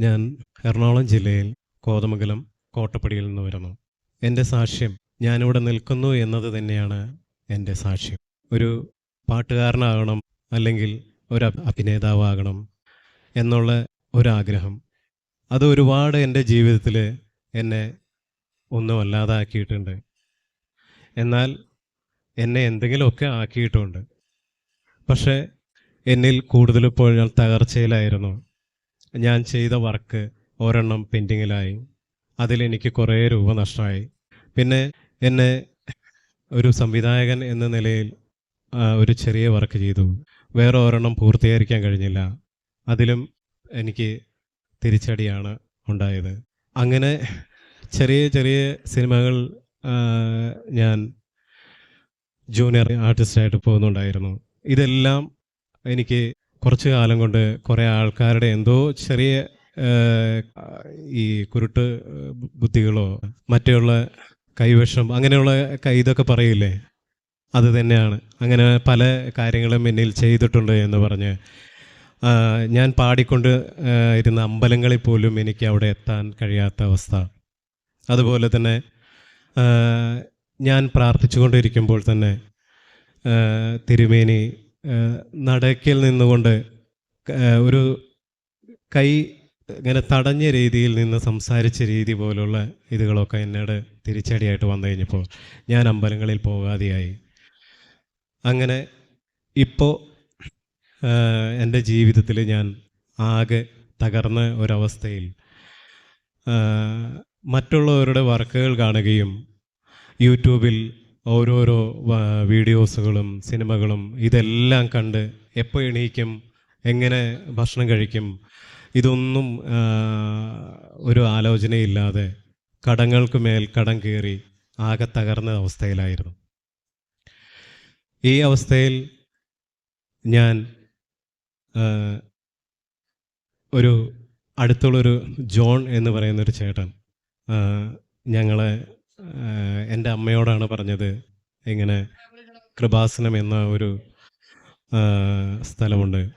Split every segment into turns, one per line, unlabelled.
ഞാൻ എറണാകുളം ജില്ലയിൽ കോതമംഗലം കോട്ടപ്പടിയിൽ നിന്ന് വരുന്നു. എന്റെ സാക്ഷ്യം ഞാനിവിടെ നിൽക്കുന്നു എന്നത് തന്നെയാണ് എന്റെ സാക്ഷ്യം. ഒരു പാട്ടുകാരനാകണം അല്ലെങ്കിൽ ഒരു അഭി- അഭിനേതാവാകണം എന്നുള്ള ഒരാഗ്രഹം. അത് ഒരുപാട് എന്റെ ജീവിതത്തിൽ എന്നെ ഒന്നും അല്ലാതാക്കിയിട്ടുണ്ട്. എന്നാൽ എന്നെ എന്തെങ്കിലുമൊക്കെ ആക്കിയിട്ടുണ്ട്. പക്ഷേ എന്നിൽ കൂടുതലിപ്പോൾ ഞാൻ തകർച്ചയിലായിരുന്നു. ഞാൻ ചെയ്ത വർക്ക് ഒരെണ്ണം പെൻഡിങ്ങിലായി. അതിലെനിക്ക് കുറേ രൂപ നഷ്ടമായി. പിന്നെ എന്നെ ഒരു സംവിധായകൻ എന്ന നിലയിൽ ഒരു ചെറിയ വർക്ക് ചെയ്തു. വേറെ ഒരെണ്ണം പൂർത്തീകരിക്കാൻ കഴിഞ്ഞില്ല. അതിലും എനിക്ക് തിരിച്ചടിയാണ് ഉണ്ടായത്. അങ്ങനെ ചെറിയ ചെറിയ സിനിമകൾ ഞാൻ ജൂനിയർ ആർട്ടിസ്റ്റായിട്ട് പോകുന്നുണ്ടായിരുന്നു. ഇതെല്ലാം എനിക്ക് കുറച്ച് കാലം കൊണ്ട് കുറേ ആൾക്കാരുടെ എന്തോ ചെറിയ ഈ കുരുട്ട് ബുദ്ധികളോ മറ്റുള്ള കൈവശം അങ്ങനെയുള്ള ഇതൊക്കെ പറയില്ലേ? അത് തന്നെയാണ്. അങ്ങനെ പല കാര്യങ്ങളും എന്നിൽ ചെയ്തിട്ടുണ്ട് എന്ന് പറഞ്ഞ്. ഞാൻ പാടിക്കൊണ്ട് ഇരുന്ന അമ്പലങ്ങളിൽ പോലും എനിക്ക് അവിടെ എത്താൻ കഴിയാത്ത അവസ്ഥ. അതുപോലെ തന്നെ ഞാൻ പ്രാർത്ഥിച്ചുകൊണ്ടിരിക്കുമ്പോൾ തന്നെ തിരുമേനി നടക്കിൽ നിന്നുകൊണ്ട് ഒരു കൈ ഇങ്ങനെ തടഞ്ഞ രീതിയിൽ നിന്ന് സംസാരിച്ച രീതി പോലുള്ള ഇതുകളൊക്കെ എന്നോട് തിരിച്ചടിയായിട്ട് വന്നു കഴിഞ്ഞപ്പോൾ ഞാൻ അമ്പലങ്ങളിൽ പോകാതെയായി. അങ്ങനെ ഇപ്പോൾ എന്റെ ജീവിതത്തിൽ ഞാൻ ആകെ തകർന്ന ഒരവസ്ഥയിൽ മറ്റുള്ളവരുടെ വർക്കുകൾ കാണുകയും യൂട്യൂബിൽ ഓരോരോ വീഡിയോസുകളും സിനിമകളും ഇതെല്ലാം കണ്ട് എപ്പോൾ എണീക്കും എങ്ങനെ ഭക്ഷണം കഴിക്കും ഇതൊന്നും ഒരു ആലോചനയില്ലാതെ കടങ്ങൾക്ക് മേൽ കടം കയറി ആകെ തകർന്ന അവസ്ഥയിലായിരുന്നു. ഈ അവസ്ഥയിൽ ഞാൻ ഒരു അടുത്തുള്ളൊരു ജോൺ എന്ന് പറയുന്നൊരു ചേട്ടൻ ഞങ്ങളെ എന്റെ അമ്മയോടാണ് പറഞ്ഞത് ഇങ്ങനെ കൃപാസനം എന്ന ഒരു സ്ഥലമുണ്ട്.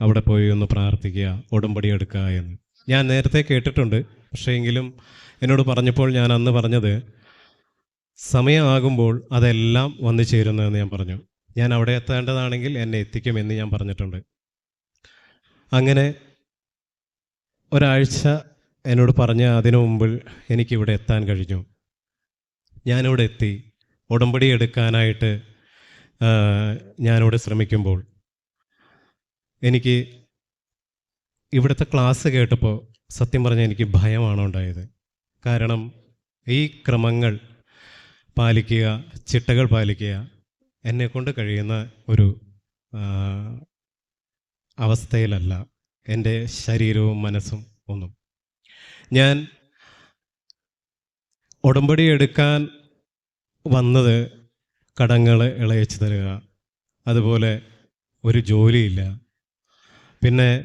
അവിടെ പോയി ഒന്ന് പ്രാർത്ഥിക്കുക ഉടമ്പടി എടുക്കുക എന്ന്. ഞാൻ നേരത്തെ കേട്ടിട്ടുണ്ട്. പക്ഷേ എങ്കിലും എന്നോട് പറഞ്ഞപ്പോൾ ഞാൻ അന്ന് പറഞ്ഞത് സമയമാകുമ്പോൾ അതെല്ലാം വന്നു ചേരുന്നതെന്ന് ഞാൻ പറഞ്ഞു. ഞാൻ അവിടെ എത്തേണ്ടതാണെങ്കിൽ എന്നെ എത്തിക്കുമെന്ന് ഞാൻ പറഞ്ഞിട്ടുണ്ട്. അങ്ങനെ ഒരാഴ്ച എന്നോട് പറഞ്ഞ അതിനു മുമ്പിൽ എനിക്കിവിടെ എത്താൻ കഴിഞ്ഞു. ഞാനിവിടെ എത്തി ഉടമ്പടി എടുക്കാനായിട്ട് ഞാനിവിടെ ശ്രമിക്കുമ്പോൾ എനിക്ക് ഇവിടുത്തെ ക്ലാസ് കേട്ടപ്പോൾ സത്യം പറഞ്ഞാൽ എനിക്ക് ഭയമാണ് ഉണ്ടായത്. കാരണം ഈ ക്രമങ്ങൾ പാലിക്കുക ചിട്ടകൾ പാലിക്കുക എന്നെക്കൊണ്ട് കഴിയുന്ന ഒരു അവസ്ഥയിലല്ല എന്റെ ശരീരവും മനസ്സും ഒന്നും. ഞാൻ ഉടമ്പടി എടുക്കാൻ വന്നത് കടങ്ങൾ ഇളയച്ചു തരിക. അതുപോലെ ഒരു ജോലിയില്ല. പിന്നെ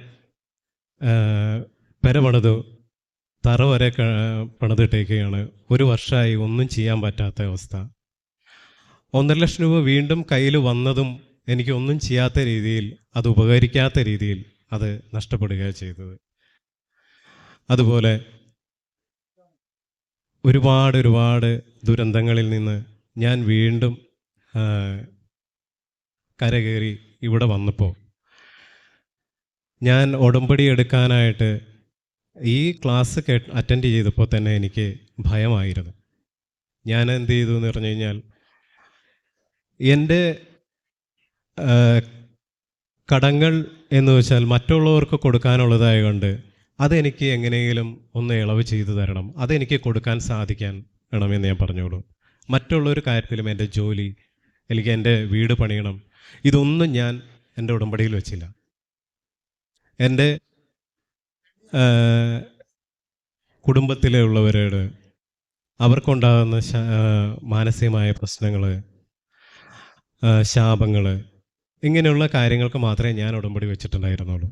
ആ, പെര പണിതു തറ വരെ പണിതിട്ടേക്കുകയാണ്. ഒരു വർഷമായി ഒന്നും ചെയ്യാൻ പറ്റാത്ത അവസ്ഥ. ഒന്നര ലക്ഷം രൂപ വീണ്ടും കയ്യിൽ വന്നതും എനിക്ക് ഒന്നും ചെയ്യാത്ത രീതിയിൽ അത് ഉപകരിക്കാത്ത രീതിയിൽ അത് നഷ്ടപ്പെടുകയാണ് ചെയ്തത്. അതുപോലെ ഒരുപാട് ഒരുപാട് ദുരന്തങ്ങളിൽ നിന്ന് ഞാൻ വീണ്ടും കരകയറി ഇവിടെ വന്നപ്പോൾ. ഞാൻ ഉടമ്പടി എടുക്കാനായിട്ട് ഈ ക്ലാസ് കേ അറ്റൻഡ് ചെയ്തപ്പോൾ തന്നെ എനിക്ക് ഭയമായിരുന്നു. ഞാൻ എന്ത് ചെയ്തു എന്ന് പറഞ്ഞു കഴിഞ്ഞാൽ എന്റെ കടങ്ങൾ എന്ന് വെച്ചാൽ മറ്റുള്ളവർക്ക് കൊടുക്കാനുള്ളതായതുകൊണ്ട് അതെനിക്ക് എങ്ങനെയെങ്കിലും ഒന്ന് ഇളവ് ചെയ്തു തരണം. അതെനിക്ക് കൊടുക്കാൻ സാധിക്കാൻ വേണമെന്ന് ഞാൻ പറഞ്ഞോളൂ. മറ്റുള്ളൊരു കാര്യത്തിലും എന്റെ ജോലി എനിക്ക് എന്റെ വീട് പണിയണം ഇതൊന്നും ഞാൻ എന്റെ ഉടമ്പടിയിൽ വെച്ചില്ല. എന്റെ കുടുംബത്തിലെ ഉള്ളവരോട് അവർക്കുണ്ടാകുന്ന മാനസികമായ പ്രശ്നങ്ങൾ ശാപങ്ങൾ ഇങ്ങനെയുള്ള കാര്യങ്ങൾക്ക് മാത്രമേ ഞാൻ ഉടമ്പടി വെച്ചിട്ടുണ്ടായിരുന്നുള്ളൂ.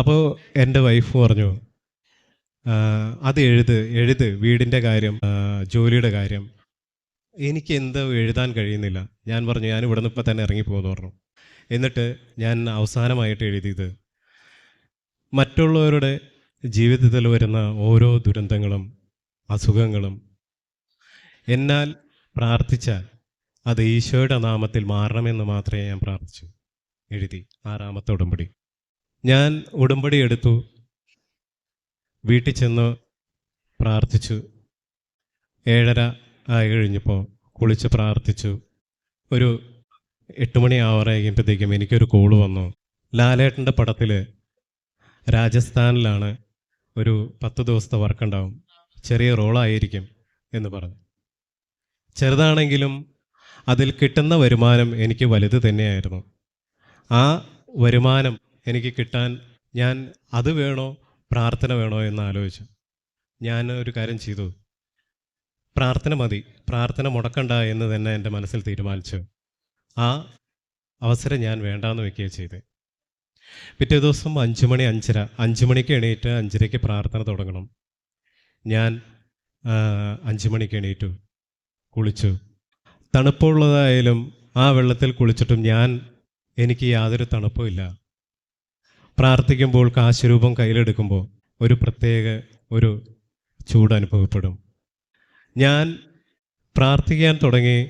അപ്പോൾ എന്റെ വൈഫ് പറഞ്ഞു അത് എഴുത് എഴുത് വീടിന്റെ കാര്യം ജോലിയുടെ കാര്യം. എനിക്ക് എന്തോ എഴുതാൻ കഴിയുന്നില്ല. ഞാൻ പറഞ്ഞു ഞാൻ ഇവിടെ നിന്ന് ഇപ്പം തന്നെ ഇറങ്ങിപ്പോകുന്നു പറഞ്ഞു. എന്നിട്ട് ഞാൻ അവസാനമായിട്ട് എഴുതിയത് മറ്റുള്ളവരുടെ ജീവിതത്തിൽ വരുന്ന ഓരോ ദുരന്തങ്ങളും അസുഖങ്ങളും എന്നാൽ പ്രാർത്ഥിച്ചാൽ അത് ഈശോയുടെ നാമത്തിൽ മാറണമെന്ന് മാത്രമേ ഞാൻ പ്രാർത്ഥിച്ചു എഴുതി ആറാമത്തെ ഉടമ്പടി. ഞാൻ ഉടമ്പടി എടുത്തു. വീട്ടിൽ ചെന്ന് പ്രാർത്ഥിച്ചു. ഏഴര ആയി കഴിഞ്ഞപ്പോൾ കുളിച്ച് പ്രാർത്ഥിച്ചു. ഒരു എട്ട് മണി ആവറ കഴിയുമ്പോഴത്തേക്കും എനിക്കൊരു കോൾ വന്നു. ലാലേട്ടന്റെ പടത്തിൽ രാജസ്ഥാനിലാണ് ഒരു പത്ത് ദിവസത്തെ വർക്ക് ഉണ്ടാവും. ചെറിയ റോളായിരിക്കും എന്ന് പറഞ്ഞു. ചെറുതാണെങ്കിലും അതിൽ കിട്ടുന്ന വരുമാനം എനിക്ക് വലുത് തന്നെയായിരുന്നു. ആ വരുമാനം എനിക്ക് കിട്ടാൻ ഞാൻ അത് വേണോ പ്രാർത്ഥന വേണോ എന്ന് ആലോചിച്ചു. ഞാൻ ഒരു കാര്യം ചെയ്തു. പ്രാർത്ഥന മതി പ്രാർത്ഥന മുടക്കണ്ട എന്ന് തന്നെ എന്റെ മനസ്സിൽ തീരുമാനിച്ചു. ആ അവസരം ഞാൻ വേണ്ടാന്ന് വെക്കുകയും ചെയ്ത്. പിറ്റേ ദിവസം അഞ്ചു മണി അഞ്ചര അഞ്ചു മണിക്ക് എണീറ്റ് അഞ്ചരയ്ക്ക് പ്രാർത്ഥന തുടങ്ങണം. ഞാൻ അഞ്ചുമണിക്ക് അഞ്ചു മണിക്ക് എണീറ്റു കുളിച്ചു. തണുപ്പുള്ളതായാലും ആ വെള്ളത്തിൽ കുളിച്ചിട്ടും ഞാൻ എനിക്ക് യാതൊരു തണുപ്പുമില്ല പ്രാർത്ഥിക്കുമ്പോൾ കാശുരൂപം കയ്യിലെടുക്കുമ്പോൾ ഒരു പ്രത്യേക ഒരു ചൂട് അനുഭവപ്പെടും. ഞാൻ പ്രാർത്ഥിക്കാൻ തുടങ്ങി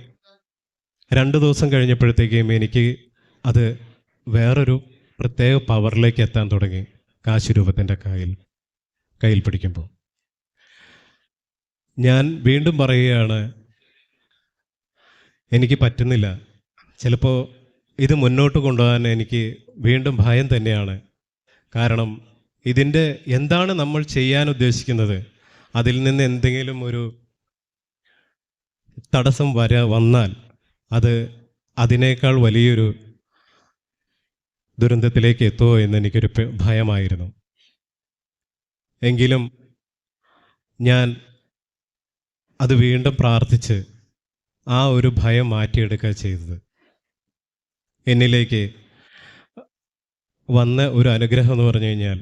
രണ്ട് ദിവസം കഴിഞ്ഞപ്പോഴത്തേക്കും എനിക്ക് അത് വേറൊരു പ്രത്യേക പവറിലേക്ക് എത്താൻ തുടങ്ങി കാശുരൂപത്തിന്റെ കയ്യിൽ കയ്യിൽ പിടിക്കുമ്പോൾ. ഞാൻ വീണ്ടും പറയുകയാണ് എനിക്ക് പറ്റുന്നില്ല. ചിലപ്പോൾ ഇത് മുന്നോട്ട് കൊണ്ടുപോകാൻ എനിക്ക് വീണ്ടും ഭയം തന്നെയാണ്. കാരണം ഇതിന്റെ എന്താണ് നമ്മൾ ചെയ്യാൻ ഉദ്ദേശിക്കുന്നത്? അതിൽ നിന്ന് എന്തെങ്കിലും ഒരു തടസ്സം വര വന്നാൽ അത് അതിനേക്കാൾ വലിയൊരു ദുരന്തത്തിലേക്ക് എത്തുമോ എന്ന് എനിക്കൊരു ഭയമായിരുന്നു. എങ്കിലും ഞാൻ അത് വീണ്ടും പ്രാർത്ഥിച്ച് ആ ഒരു ഭയം മാറ്റിയെടുക്കുക ചെയ്തത്. എന്നിലേക്ക് വന്ന ഒരു അനുഗ്രഹം എന്ന് പറഞ്ഞു കഴിഞ്ഞാൽ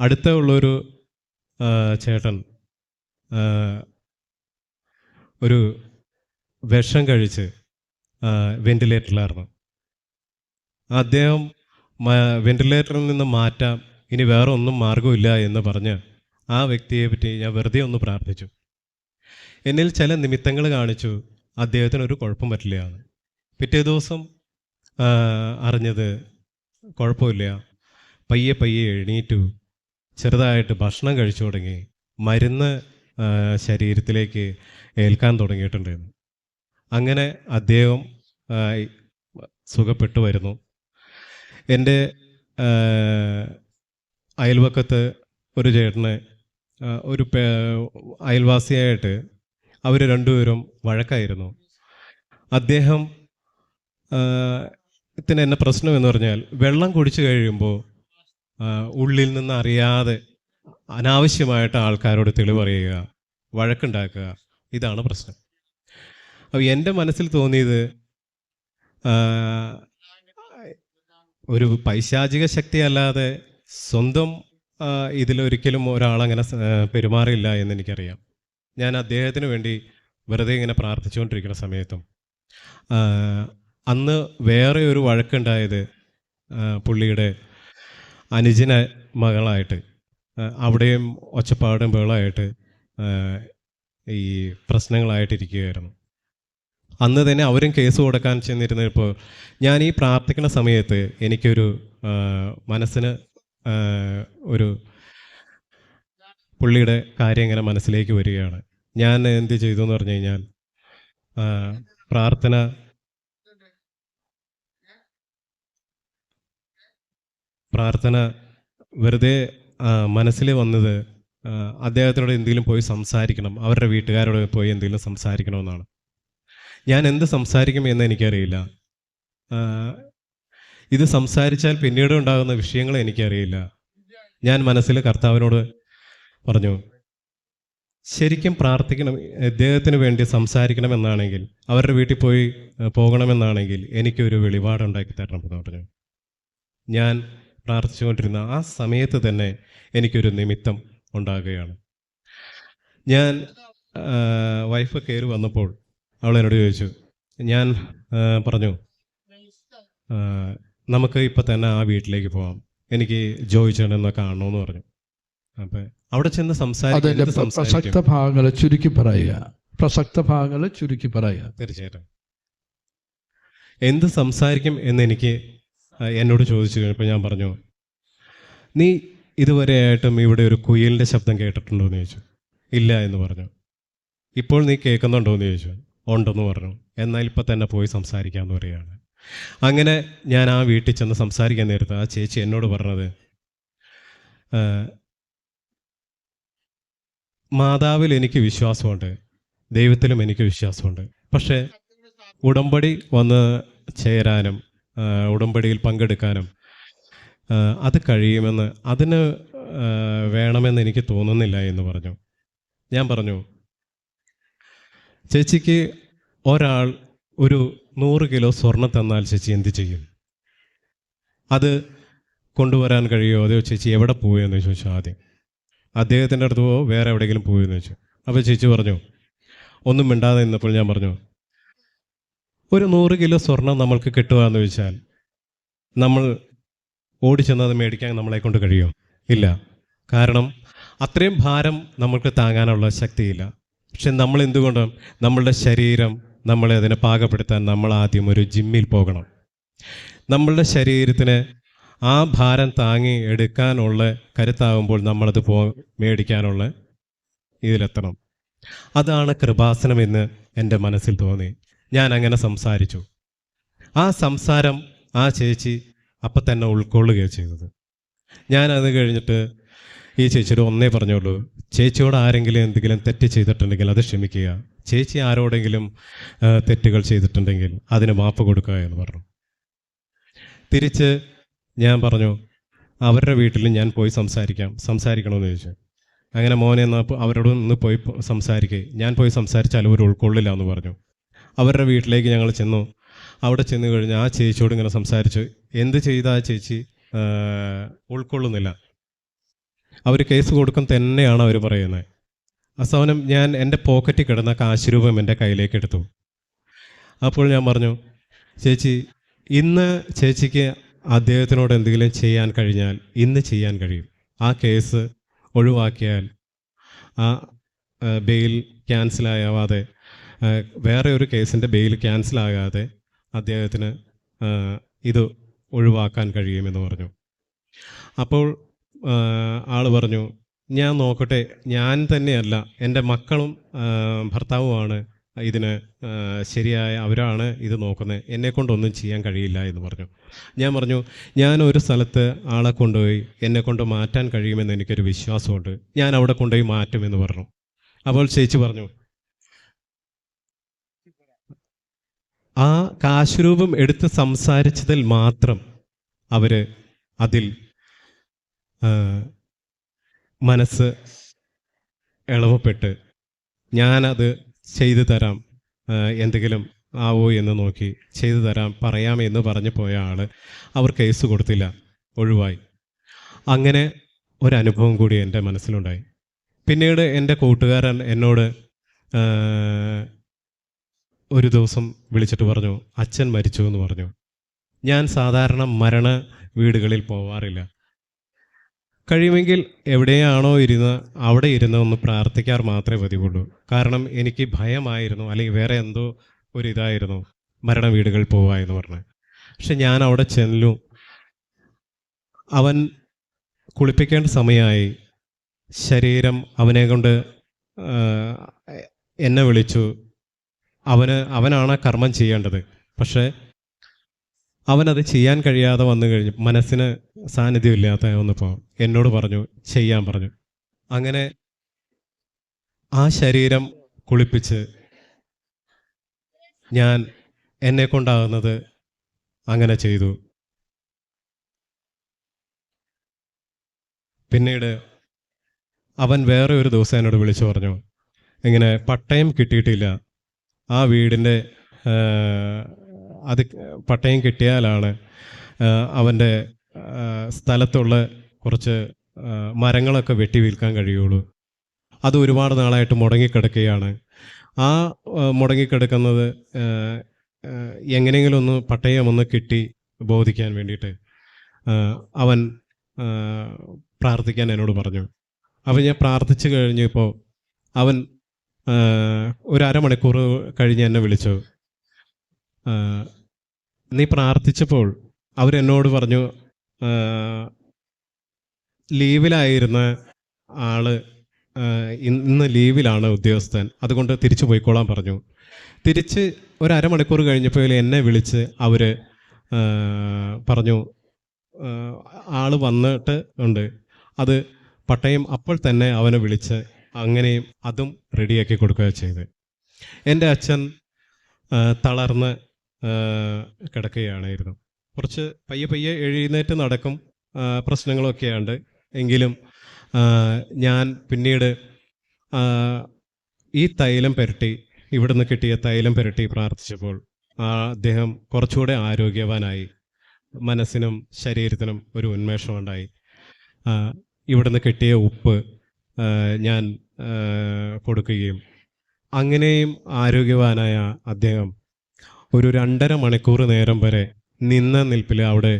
അടുത്ത ഉള്ളൊരു ചേട്ടൻ ഒരു വിഷം കഴിച്ച് വെന്റിലേറ്ററിലായിരുന്നു. അദ്ദേഹം വെന്റിലേറ്ററിൽ നിന്ന് മാറ്റാം ഇനി വേറെ ഒന്നും മാർഗമില്ല എന്ന് പറഞ്ഞ് ആ വ്യക്തിയെ പറ്റി ഞാൻ വെറുതെ ഒന്ന് പ്രാർത്ഥിച്ചു. എന്നിൽ ചില നിമിത്തങ്ങൾ കാണിച്ചു അദ്ദേഹത്തിന് ഒരു കുഴപ്പം പറ്റില്ല പിറ്റേ ദിവസം അറിഞ്ഞത് കുഴപ്പമില്ല. പയ്യെ പയ്യെ എണീറ്റു. ചെറുതായിട്ട് ഭക്ഷണം കഴിച്ചു തുടങ്ങി. മരുന്ന് ശരീരത്തിലേക്ക് ഏൽക്കാൻ തുടങ്ങിയിട്ടുണ്ടായിരുന്നു. അങ്ങനെ അദ്ദേഹം സുഖപ്പെട്ടു വരുന്നു. എന്റെ അയൽവക്കത്ത് ഒരു ചേട്ടന് ഒരു അയൽവാസിയായിട്ട് അവർ രണ്ടുപേരും വഴക്കായിരുന്നു. അദ്ദേഹം ത്തിന് എന്നെ പ്രശ്നം എന്ന് പറഞ്ഞാൽ വെള്ളം കുടിച്ചു കഴിയുമ്പോൾ ഉള്ളിൽ നിന്ന് അറിയാതെ അനാവശ്യമായിട്ട് ആൾക്കാരോട് തെളിവ് പറയുക വഴക്കുണ്ടാക്കുക ഇതാണ് പ്രശ്നം. അപ്പോൾ എന്റെ മനസ്സിൽ തോന്നിയത് ഒരു പൈശാചിക ശക്തി അല്ലാതെ സ്വന്തം ഇതിലൊരിക്കലും ഒരാളങ്ങനെ പെരുമാറില്ല എന്ന് എനിക്കറിയാം. ഞാൻ അദ്ദേഹത്തിന് വേണ്ടി വെറുതെ ഇങ്ങനെ പ്രാർത്ഥിച്ചുകൊണ്ടിരിക്കുന്ന സമയത്തും അന്ന് വേറെ ഒരു വഴക്കുണ്ടായത് പുള്ളിയുടെ അനുജന മകളായിട്ട് അവിടെയും ഒച്ചപ്പാടും ബഹളമായിട്ട് ഈ പ്രശ്നങ്ങളായിട്ടിരിക്കുകയായിരുന്നു. അന്ന് തന്നെ അവരും കേസ് കൊടുക്കാൻ ചെന്നിരുന്നപ്പോൾ ഞാൻ ഈ പ്രാർത്ഥിക്കുന്ന സമയത്ത് എനിക്കൊരു മനസ്സിന് ഒരു പുള്ളിയുടെ കാര്യം ഇങ്ങനെ മനസ്സിലേക്ക് വരികയാണ്. ഞാൻ എന്ത് ചെയ്തു എന്ന് പറഞ്ഞു കഴിഞ്ഞാൽ പ്രാർത്ഥന പ്രാർത്ഥന വെറുതെ മനസ്സിൽ വന്നത് അദ്ദേഹത്തിനോട് എന്തെങ്കിലും പോയി സംസാരിക്കണം അവരുടെ വീട്ടുകാരോട് പോയി എന്തെങ്കിലും സംസാരിക്കണമെന്നാണ്. ഞാൻ എന്ത് സംസാരിക്കും എന്ന് എനിക്കറിയില്ല. ഇത് സംസാരിച്ചാൽ പിന്നീട് ഉണ്ടാകുന്ന വിഷയങ്ങൾ എനിക്കറിയില്ല. ഞാൻ മനസ്സിൽ കർത്താവിനോട് പറഞ്ഞു ശരിക്കും പ്രാർത്ഥിക്കണം ഇദ്ദേഹത്തിന് വേണ്ടി സംസാരിക്കണമെന്നാണെങ്കിൽ അവരുടെ വീട്ടിൽ പോയി പോകണമെന്നാണെങ്കിൽ എനിക്കൊരു വെളിപാടുണ്ടാക്കി തരണം എന്ന് പറഞ്ഞു. ഞാൻ പ്രാർത്ഥിച്ചുകൊണ്ടിരുന്ന ആ സമയത്ത് തന്നെ എനിക്കൊരു നിമിത്തം ഉണ്ടാകുകയാണ്. ഞാൻ വൈഫ് കയറി വന്നപ്പോൾ അവൾ എന്നോട് ചോദിച്ചു ഞാൻ പറഞ്ഞു നമുക്ക് ഇപ്പം തന്നെ ആ വീട്ടിലേക്ക് പോകാം എനിക്ക് ജോയി ചേട്ടനെ കാണണമെന്ന് പറഞ്ഞു. അപ്പം അവിടെ ചെന്ന് സംസാരിക്കും?
പ്രസക്ത ഭാഗങ്ങൾ ചുരുക്കി പറയുക. പ്രസക്ത ഭാഗങ്ങൾ ചുരുക്കി പറയുക.
തീർച്ചയായിട്ടും. എന്ത് സംസാരിക്കും എന്ന് എനിക്ക് എന്നോട് ചോദിച്ചു കഴിഞ്ഞപ്പോൾ ഞാൻ പറഞ്ഞു നീ ഇതുവരെയായിട്ടും ഇവിടെ ഒരു കുയിലിന്റെ ശബ്ദം കേട്ടിട്ടുണ്ടോ? എന്ന് ചോദിച്ചു. ഇല്ല എന്ന് പറഞ്ഞു. ഇപ്പോൾ നീ കേൾക്കുന്നുണ്ടോ? എന്ന് ചോദിച്ചു. ഉണ്ടെന്ന് പറഞ്ഞു. എന്നാൽ ഇപ്പം തന്നെ പോയി സംസാരിക്കാമെന്ന് പറയുകയാണ്. അങ്ങനെ ഞാൻ ആ വീട്ടിൽ ചെന്ന് സംസാരിക്കാൻ നേരത്ത് ആ ചേച്ചി എന്നോട് പറഞ്ഞത് മാതാവിൽ എനിക്ക് വിശ്വാസമുണ്ട് ദൈവത്തിലും എനിക്ക് വിശ്വാസമുണ്ട്. പക്ഷേ ഉടമ്പടി വന്ന് ചേരാനും ഉടമ്പടിയിൽ പങ്കെടുക്കാനും അത് കഴിയുമെന്ന് അതിന് വേണമെന്ന് എനിക്ക് തോന്നുന്നില്ല എന്ന് പറഞ്ഞു. ഞാൻ പറഞ്ഞു ചേച്ചിക്ക് ഒരാൾ ഒരു നൂറ് കിലോ സ്വർണം തന്നാൽ ചേച്ചി എന്ത് ചെയ്യും? അത് കൊണ്ടുവരാൻ കഴിയുമോ അതെയോ ചേച്ചി എവിടെ പോയെന്ന് ചോദിച്ചു ആദ്യം. അദ്ദേഹത്തിന്റെ അടുത്ത് പോവോ വേറെ എവിടെയെങ്കിലും പോയെന്ന് ചോദിച്ചു. അപ്പോൾ ചേച്ചി പറഞ്ഞു ഒന്നും മിണ്ടാതെ നിന്നപ്പോൾ ഞാൻ പറഞ്ഞു ഒരു നൂറ് കിലോ സ്വർണം നമ്മൾക്ക് കിട്ടുക എന്ന് വെച്ചാൽ നമ്മൾ ഓടി ചെന്നത് മേടിക്കാൻ നമ്മളെ കൊണ്ട് കഴിയും? ഇല്ല. കാരണം അത്രയും ഭാരം നമ്മൾക്ക് താങ്ങാനുള്ള ശക്തിയില്ല. പക്ഷെ നമ്മൾ എന്തുകൊണ്ട് നമ്മളുടെ ശരീരം നമ്മളെ അതിനെ പാകപ്പെടുത്താൻ നമ്മൾ ആദ്യം ഒരു ജിമ്മിൽ പോകണം. നമ്മളുടെ ശരീരത്തിന് ആ ഭാരം താങ്ങി എടുക്കാനുള്ള കരുത്താകുമ്പോൾ നമ്മളത് പോ മേടിക്കാനുള്ള ഇതിലെത്തണം. അതാണ് കൃപാസനം എന്ന് എന്റെ മനസ്സിൽ തോന്നി. ഞാൻ അങ്ങനെ സംസാരിച്ചു. ആ സംസാരം ആ ചേച്ചി അപ്പം തന്നെ ഉൾക്കൊള്ളുകയാണ് ചെയ്തത്. ഞാൻ അത് കഴിഞ്ഞിട്ട് ഈ ചേച്ചിയോട് ഒന്നേ പറഞ്ഞോളൂ ചേച്ചിയോട് ആരെങ്കിലും എന്തെങ്കിലും തെറ്റ് ചെയ്തിട്ടുണ്ടെങ്കിൽ അത് ക്ഷമിക്കുക. ചേച്ചി ആരോടെങ്കിലും തെറ്റുകൾ ചെയ്തിട്ടുണ്ടെങ്കിൽ അതിന് മാപ്പ് കൊടുക്കുക എന്ന് പറഞ്ഞു. തിരിച്ച് ഞാൻ പറഞ്ഞു അവരുടെ വീട്ടിൽ ഞാൻ പോയി സംസാരിക്കാം. സംസാരിക്കണമെന്ന് ചോദിച്ചു. അങ്ങനെ മോനെ എന്നാൽ അവരോട് ഒന്ന് പോയി സംസാരിക്കേ. ഞാൻ പോയി സംസാരിച്ചാൽ അവർ ഉൾക്കൊള്ളില്ല എന്ന് പറഞ്ഞു. അവരുടെ വീട്ടിലേക്ക് ഞങ്ങൾ ചെന്നു. അവിടെ ചെന്ന് കഴിഞ്ഞ് ആ ചേച്ചിയോട് ഇങ്ങനെ സംസാരിച്ചു എന്ത് ചെയ്ത ആ ചേച്ചി ഉൾക്കൊള്ളുന്നില്ല. അവർ കേസ് കൊടുക്കും തന്നെയാണ് അവർ പറയുന്നത്. അസവനം ഞാൻ എന്റെ പോക്കറ്റിൽ കിടന്ന കാശ് രൂപം എന്റെ കയ്യിലേക്ക് എടുത്തു. അപ്പോൾ ഞാൻ പറഞ്ഞു ചേച്ചി ഇന്ന് ചേച്ചിക്ക് അദ്ദേഹത്തിനോട് എന്തെങ്കിലും ചെയ്യാൻ കഴിഞ്ഞാൽ ഇന്ന് ചെയ്യാൻ കഴിയും. ആ കേസ് ഒഴിവാക്കിയാൽ ആ ബെയിൽ ക്യാൻസലാകാതെ ആ, വേറെ ഒരു കേസിന്റെ ബെയിൽ ക്യാൻസലാകാതെ അദ്ദേഹത്തിന് ഇത് ഒഴിവാക്കാൻ കഴിയുമെന്ന് പറഞ്ഞു. അപ്പോൾ ആൾ പറഞ്ഞു ഞാൻ നോക്കട്ടെ ഞാൻ തന്നെയല്ല എന്റെ മക്കളും ഭർത്താവുമാണ് ഇതിന് ശരിയായ അവരാണ് ഇത് നോക്കുന്നത് എന്നെ കൊണ്ടൊന്നും ചെയ്യാൻ കഴിയില്ല എന്ന് പറഞ്ഞു. ഞാൻ പറഞ്ഞു ഞാൻ ഒരു സ്ഥലത്ത് ആളെ കൊണ്ടുപോയി എന്നെ കൊണ്ട് മാറ്റാൻ കഴിയുമെന്ന് എനിക്കൊരു വിശ്വാസമുണ്ട്. ഞാൻ അവിടെ കൊണ്ടുപോയി മാറ്റുമെന്ന് പറഞ്ഞു. അപ്പോൾ ചേച്ചി പറഞ്ഞു ആ കാശുരൂപം എടുത്ത് സംസാരിച്ചതിൽ മാത്രം അവർ അതിൽ മനസ്സ് ഇളവപ്പെട്ട് ഞാനത് ചെയ്തു തരാം എന്തെങ്കിലും ആവോ എന്ന് നോക്കി ചെയ്തു തരാം പറയാം എന്ന് പറഞ്ഞു പോയ ആൾ അവർ കേസ് കൊടുത്തില്ല ഒഴിവായി. അങ്ങനെ ഒരനുഭവം കൂടി എന്റെ മനസ്സിലുണ്ടായി. പിന്നീട് എന്റെ കൂട്ടുകാരൻ എന്നോട് ഒരു ദിവസം വിളിച്ചിട്ട് പറഞ്ഞു അച്ഛൻ മരിച്ചു എന്ന് പറഞ്ഞു. ഞാൻ സാധാരണ മരണ വീടുകളിൽ പോവാറില്ല. കഴിയുമെങ്കിൽ എവിടെയാണോ ഇരുന്ന് അവിടെ ഇരുന്ന് ഒന്ന് പ്രാർത്ഥിക്കാർ മാത്രമേ പതിവുള്ളൂ. കാരണം എനിക്ക് ഭയമായിരുന്നു അല്ലെങ്കിൽ വേറെ എന്തോ ഒരു ഇതായിരുന്നു മരണ വീടുകൾ പോവുക എന്ന് പറഞ്ഞ്. പക്ഷെ ഞാൻ അവിടെ ചെല്ലു അവൻ കുളിപ്പിക്കേണ്ട സമയമായി. ശരീരം അവനെ കൊണ്ട് എന്നെ വിളിച്ചു. അവന് അവനാണ് കർമ്മം ചെയ്യേണ്ടത്. പക്ഷേ അവനത് ചെയ്യാൻ കഴിയാതെ വന്നു കഴിഞ്ഞു. മനസ്സിന് സാന്നിധ്യമില്ലാത്ത വന്നപ്പോൾ എന്നോട് പറഞ്ഞു ചെയ്യാൻ പറഞ്ഞു. അങ്ങനെ ആ ശരീരം കുളിപ്പിച്ച് ഞാൻ എന്നെ കൊണ്ടാകുന്നത് അങ്ങനെ ചെയ്തു. പിന്നീട് അവൻ വേറെ ഒരു ദിവസം എന്നോട് വിളിച്ചു പറഞ്ഞു. ഇങ്ങനെ പട്ടയം കിട്ടിയിട്ടില്ല. ആ വീടിന്റെ അത് പട്ടയം കിട്ടിയാലാണ് അവന്റെ സ്ഥലത്തുള്ള കുറച്ച് മരങ്ങളൊക്കെ വെട്ടി വിൽക്കാൻ കഴിയുള്ളൂ. അത് ഒരുപാട് നാളായിട്ട് മുടങ്ങിക്കിടക്കുകയാണ്. ആ മുടങ്ങിക്കിടക്കുന്നത് എങ്ങനെയെങ്കിലും ഒന്ന് പട്ടയം ഒന്ന് കിട്ടി ബോധിക്കാൻ വേണ്ടിയിട്ട് അവൻ പ്രാർത്ഥിക്കാൻ എന്നോട് പറഞ്ഞു. അവൻ ഞാൻ പ്രാർത്ഥിച്ചു കഴിഞ്ഞപ്പോൾ അവൻ ഒരു അരമണിക്കൂർ കഴിഞ്ഞ് എന്നെ വിളിച്ചു. നീ പ്രാർത്ഥിച്ചപ്പോൾ അവരെന്നോട് പറഞ്ഞു ലീവിലായിരുന്ന ആൾ ഇന്ന് ലീവിലാണ് ഉദ്യോഗസ്ഥൻ. അതുകൊണ്ട് തിരിച്ചു പോയിക്കോളാൻ പറഞ്ഞു. തിരിച്ച് ഒരു അരമണിക്കൂർ കഴിഞ്ഞപ്പോൾ എന്നെ വിളിച്ച് അവർ പറഞ്ഞു ആൾ വന്നിട്ട് ഉണ്ട്. അത് പട്ടയം അപ്പോൾ തന്നെ അവനെ വിളിച്ച് അങ്ങനെയും അതും റെഡിയാക്കി കൊടുക്കുക ചെയ്ത് എന്റെ അച്ഛൻ തളർന്ന് കിടക്കുകയാണായിരുന്നു. കുറച്ച് പയ്യെ പയ്യെ എഴുന്നേറ്റ് നടക്കും പ്രശ്നങ്ങളൊക്കെയുണ്ട്. എങ്കിലും ഞാൻ പിന്നീട് ഈ തൈലം പുരട്ടി ഇവിടുന്ന് കിട്ടിയ തൈലം പുരട്ടി പ്രാർത്ഥിച്ചപ്പോൾ അദ്ദേഹം കുറച്ചുകൂടെ ആരോഗ്യവാനായി. മനസ്സിനും ശരീരത്തിനും ഒരു ഉന്മേഷമുണ്ടായി. ഇവിടുന്ന് കിട്ടിയ ഉപ്പ് ഞാൻ കൊടുക്കുകയും അങ്ങനെയും ആരോഗ്യവാനായ അദ്ദേഹം ഒരു രണ്ടര മണിക്കൂർ നേരം വരെ നിന്ന നിൽപ്പിൽ അവിടെ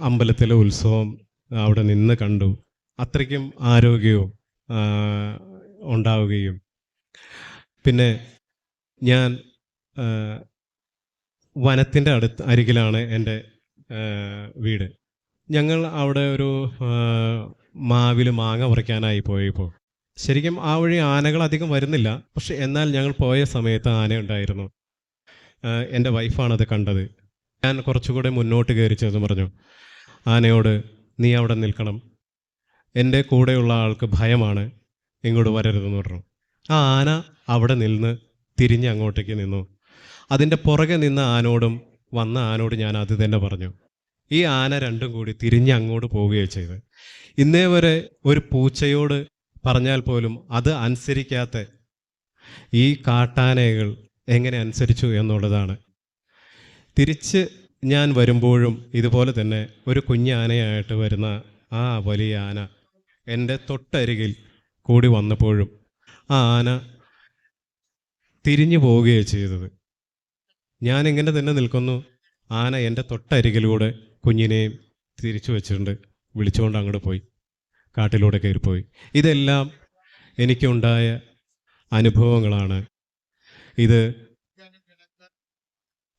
അമ്പലത്തിലെ ഉത്സവം അവിടെ നിന്ന് കണ്ടു. അത്രയ്ക്കും ആരോഗ്യവും ഉണ്ടാവുകയും. പിന്നെ ഞാൻ വനത്തിന്റെ അടുത്ത് അരികിലാണ് എന്റെ വീട്. ഞങ്ങൾ അവിടെ ഒരു മാവിൽ മാങ്ങ പറിക്കാനായി പോയപ്പോൾ. ശരിക്കും ആ വഴി ആനകൾ അധികം വരുന്നില്ല. പക്ഷെ എന്നാൽ ഞങ്ങൾ പോയ സമയത്ത് ആന ഉണ്ടായിരുന്നു. എന്റെ വൈഫാണത് കണ്ടത്. ഞാൻ കുറച്ചുകൂടെ മുന്നോട്ട് കയറി ചെന്ന് പറഞ്ഞു. ആനയോട് നീ അവിടെ നിൽക്കണം. എന്റെ കൂടെയുള്ള ആൾക്ക് ഭയമാണ്. ഇങ്ങോട്ട് വരരുതെന്ന് പറഞ്ഞു. ആ ആന അവിടെ നിന്ന് തിരിഞ്ഞ് അങ്ങോട്ടേക്ക് നിന്നു. അതിന്റെ പുറകെ നിന്ന ആനോടും വന്ന ആനോട് ഞാൻ അത് തന്നെ പറഞ്ഞു. ഈ ആന രണ്ടും കൂടി തിരിഞ്ഞ് അങ്ങോട്ട് പോവുകയാണ് ചെയ്തത്. ഇന്നേ വരെ ഒരു പൂച്ചയോട് പറഞ്ഞാൽ പോലും അത് അനുസരിക്കാത്ത ഈ കാട്ടാനകൾ എങ്ങനെ അനുസരിച്ചു എന്നുള്ളതാണ്. തിരിച്ച് ഞാൻ വരുമ്പോഴും ഇതുപോലെ തന്നെ ഒരു കുഞ്ഞാനയായിട്ട് വരുന്ന ആ വലിയ ആന എന്റെ തൊട്ടരികിൽ കൂടി വന്നപ്പോഴും ആ ആന തിരിഞ്ഞു പോവുകയാണ് ചെയ്തത്. ഞാൻ ഇങ്ങനെ തന്നെ നിൽക്കുന്നു. ആന എന്റെ തൊട്ടരികിലൂടെ കുഞ്ഞിനെയും തിരിച്ചു വെച്ചിട്ടുണ്ട്. വിളിച്ചുകൊണ്ട് അങ്ങോട്ട് പോയി. കാട്ടിലൂടെ കയറിപ്പോയി ഇതെല്ലാം എനിക്കുണ്ടായ അനുഭവങ്ങളാണ്. ഇത്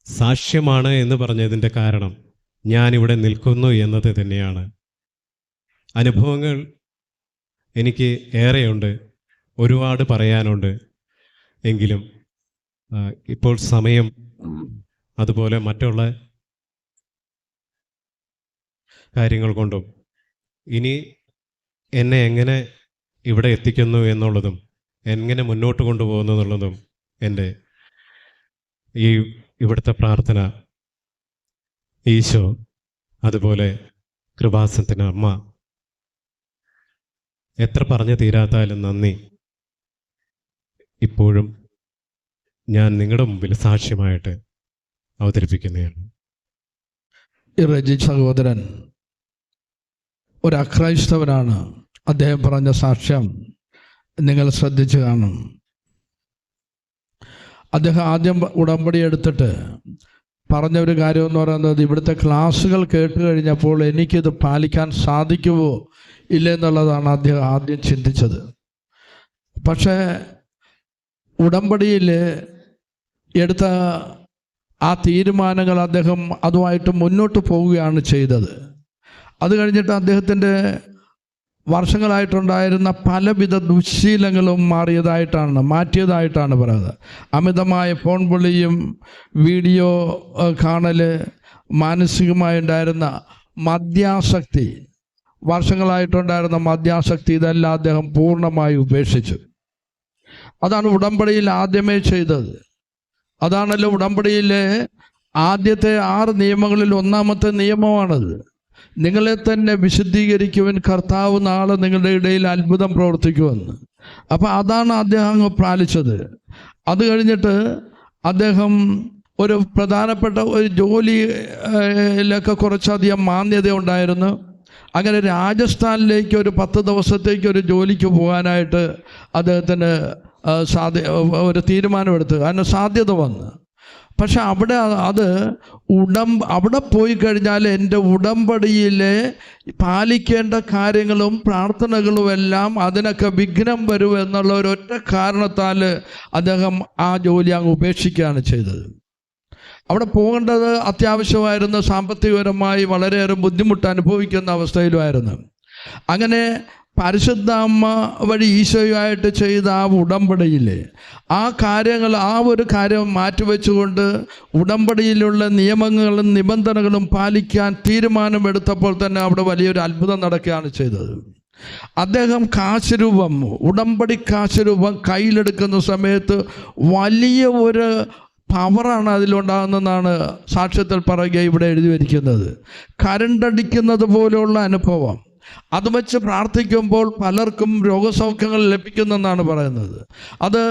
സാക്ഷ്യമാണ് എന്ന് പറഞ്ഞതിന്റെ കാരണം ഞാനിവിടെ നിൽക്കുന്നു എന്നത് തന്നെയാണ്. അനുഭവങ്ങൾ എനിക്ക് ഏറെയുണ്ട് ഒരുപാട് പറയാനുണ്ട്. എങ്കിലും ഇപ്പോൾ സമയം അതുപോലെ മറ്റുള്ള കാര്യങ്ങൾ കൊണ്ടും ഇനി എന്നെ എങ്ങനെ ഇവിടെ എത്തിക്കുന്നു എന്നുള്ളതും എങ്ങനെ മുന്നോട്ട് കൊണ്ടുപോകുന്നു എന്നുള്ളതും എന്റെ ഈ ഇവിടുത്തെ പ്രാർത്ഥന ഈശോ അതുപോലെ കൃപാസനത്തിന് അമ്മ എത്ര പറഞ്ഞു തീരാത്താലും നന്ദി. ഇപ്പോഴും ഞാൻ നിങ്ങളുടെ മുമ്പിൽ സാക്ഷ്യമായിട്ട് അവതരിപ്പിക്കുന്നതാണ്.
സഹോദരൻ ഒരു അക്രൈസ്തവനാണ് അദ്ദേഹം പറഞ്ഞ സാക്ഷ്യം നിങ്ങൾ ശ്രദ്ധിച്ചു കാണും അദ്ദേഹം ആദ്യം ഉടമ്പടി എടുത്തിട്ട് പറഞ്ഞ ഒരു കാര്യം എന്ന് പറയുന്നത് ഇവിടുത്തെ ക്ലാസ്സുകൾ കേട്ട് കഴിഞ്ഞപ്പോൾ എനിക്കിത് പാലിക്കാൻ സാധിക്കുമോ ഇല്ലെന്നുള്ളതാണ് അദ്ദേഹം ആദ്യം ചിന്തിച്ചത്. പക്ഷേ ഉടമ്പടിയിൽ എടുത്ത ആ തീരുമാനങ്ങൾ അദ്ദേഹം അതുമായിട്ട് മുന്നോട്ട് പോവുകയാണ് ചെയ്തത്. അത് കഴിഞ്ഞിട്ട് അദ്ദേഹത്തിന്റെ വർഷങ്ങളായിട്ടുണ്ടായിരുന്ന പലവിധ ദുശ്ശീലങ്ങളും മാറിയതായിട്ടാണ് മാറ്റിയതായിട്ടാണ് പറയുന്നത്. അമിതമായ ഫോൺ വിളിയും വീഡിയോ കാണൽ മാനസികമായി ഉണ്ടായിരുന്ന മദ്യാസക്തി വർഷങ്ങളായിട്ടുണ്ടായിരുന്ന മദ്യാസക്തി ഇതെല്ലാം അദ്ദേഹം പൂർണമായി ഉപേക്ഷിച്ചു. അതാണ് ഉടമ്പടിയിൽ ആദ്യമേ ചെയ്തത്. അതാണല്ലോ ഉടമ്പടിയിലെ ആദ്യത്തെ ആറ് നിയമങ്ങളിൽ ഒന്നാമത്തെ നിയമമാണത്. നിങ്ങളെ തന്നെ വിശുദ്ധീകരിക്കുവാൻ കർത്താവ് നാളെ നിങ്ങളുടെ ഇടയിൽ അത്ഭുതം പ്രവർത്തിക്കുമെന്ന് അപ്പം അതാണ് അദ്ദേഹം അങ്ങ് പാലിച്ചത്. അത് കഴിഞ്ഞിട്ട് അദ്ദേഹം ഒരു പ്രധാനപ്പെട്ട ഒരു ജോലിയിലൊക്കെ കുറച്ചധികം മാന്യത ഉണ്ടായിരുന്നു. അങ്ങനെ രാജസ്ഥാനിലേക്ക് ഒരു പത്ത് ദിവസത്തേക്ക് ഒരു ജോലിക്ക് പോകാനായിട്ട് അദ്ദേഹത്തിന് സാധ്യ ഒരു തീരുമാനമെടുത്തു. കാരണം സാധ്യത വന്ന്. പക്ഷെ അവിടെ അത് ഉടം അവിടെ പോയി കഴിഞ്ഞാൽ എന്റെ ഉടമ്പടിയിലെ പാലിക്കേണ്ട കാര്യങ്ങളും പ്രാർത്ഥനകളും എല്ലാം അതിനൊക്കെ വിഘ്നം വരും എന്നുള്ള ഒരൊറ്റ കാരണത്താൽ അദ്ദേഹം ആ ജോലി അങ്ങ് ഉപേക്ഷിക്കുകയാണ് ചെയ്തത്. അവിടെ പോകേണ്ടത് അത്യാവശ്യമായിരുന്നു സാമ്പത്തികപരമായി വളരെയേറെ ബുദ്ധിമുട്ട് അനുഭവിക്കുന്ന അവസ്ഥയിലുമായിരുന്നു. അങ്ങനെ പരിശുദ്ധ അമ്മ വഴി ഈശോയുമായിട്ട് ചെയ്ത ആ ഉടമ്പടിയിൽ ആ കാര്യങ്ങൾ ആ ഒരു കാര്യം മാറ്റിവെച്ചുകൊണ്ട് ഉടമ്പടിയിലുള്ള നിയമങ്ങളും നിബന്ധനകളും പാലിക്കാൻ തീരുമാനമെടുത്തപ്പോൾ തന്നെ അവിടെ വലിയൊരു അത്ഭുതം നടക്കുകയാണ് ചെയ്തത്. അദ്ദേഹം കാശുരൂപം ഉടമ്പടി കാശുരൂപം കയ്യിലെടുക്കുന്ന സമയത്ത് വലിയ ഒരു പവറാണ് അതിലുണ്ടാകുന്നതെന്നാണ് സാക്ഷ്യത്തിൽ പറയുക ഇവിടെ എഴുതി വരിക്കുന്നത് കരണ്ടടിക്കുന്നത് പോലെയുള്ള അനുഭവം. അത് വെച്ച് പ്രാർത്ഥിക്കുമ്പോൾ പലർക്കും രോഗസൗഖ്യങ്ങൾ ലഭിക്കുന്നെന്നാണ് പറയുന്നത്. അത്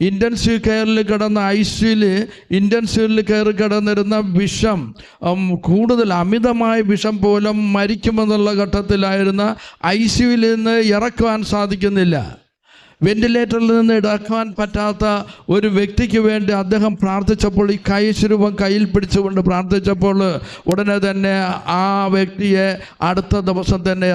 ഇന്റൻസീവ് കെയറിൽ കിടന്ന ഐ സിയിൽ ഇന്റൻസീവിൽ കയറി കിടന്നിരുന്ന വിഷം കൂടുതൽ അമിതമായ വിഷം പോലും മരിക്കുമെന്നുള്ള ഘട്ടത്തിലായിരുന്ന ഐ സിയിൽ നിന്ന് ഇറക്കുവാൻ സാധിക്കുന്നില്ല. വെന്റിലേറ്ററിൽ നിന്ന് എടുക്കാൻ പറ്റാത്ത ഒരു വ്യക്തിക്ക് വേണ്ടി അദ്ദേഹം പ്രാർത്ഥിച്ചപ്പോൾ ഈ കൈശ്വരൂപം കയ്യിൽ പിടിച്ചുകൊണ്ട് പ്രാർത്ഥിച്ചപ്പോൾ ഉടനെ തന്നെ ആ വ്യക്തിയെ അടുത്ത ദിവസം തന്നെ